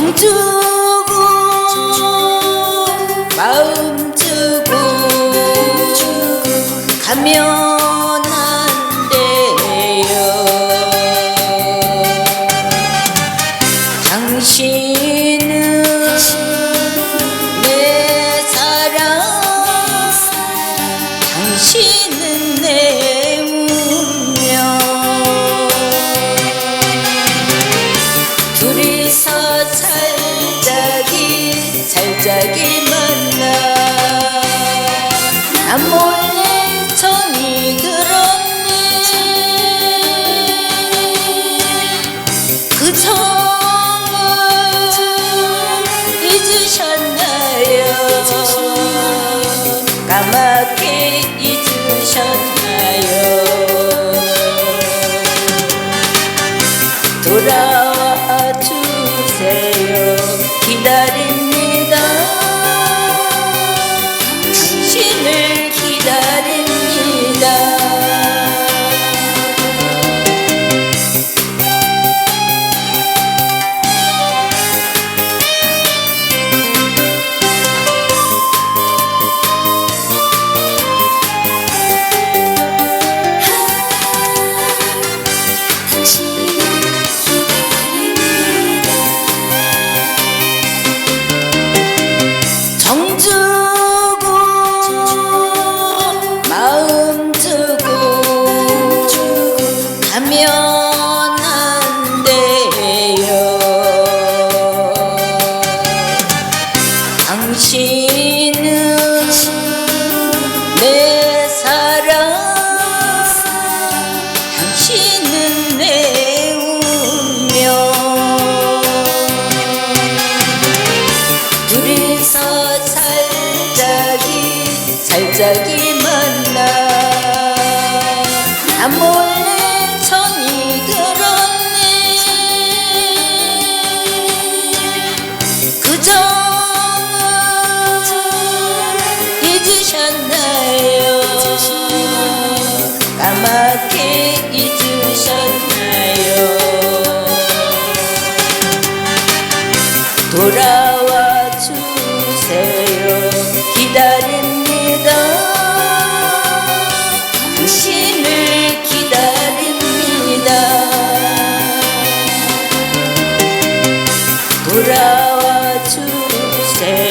红烛光。 잊으셨나요 까맣게 잊으셨나요 돌아와 주세요. 기다립 둘이서 살자기 살자기 만나. 나 몰래 정이 들었네. 그 정을 잊으셨나요? 까맣게 잊으셨나요? 돌아 기다립니다. 당신을 기다립니다. 돌아와 주세요.